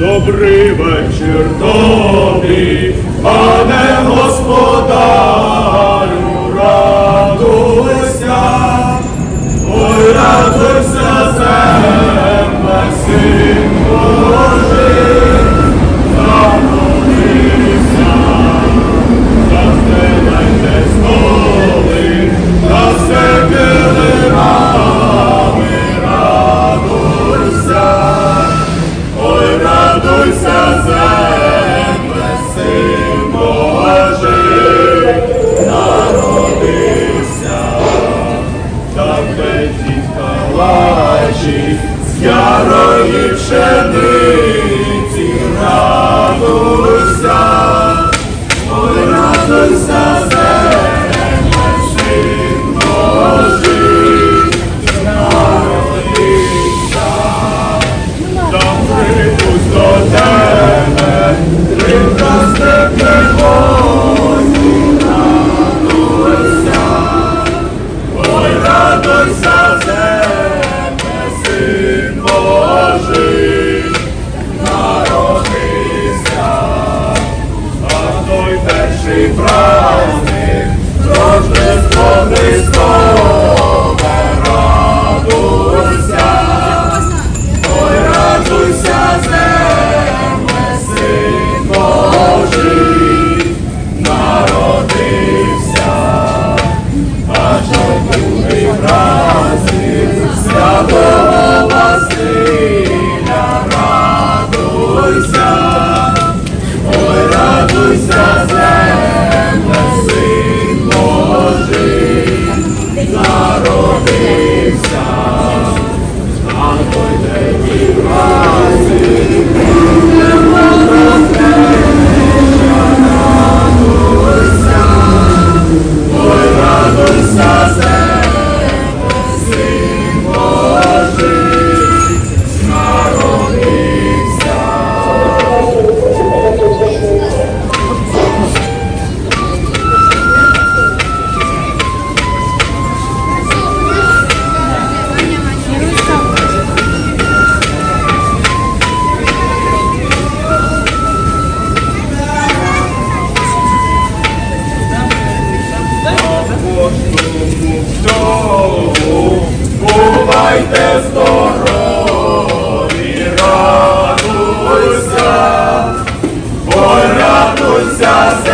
Добрий вечір тобі, пане Господи. зі калачі, з ярої пшениці радуйся, ой, радуйся, земле, син Божий, народився, там припусть до тебе, ти просте. dois anos. дому, бувайте здорові, радуйся, бо.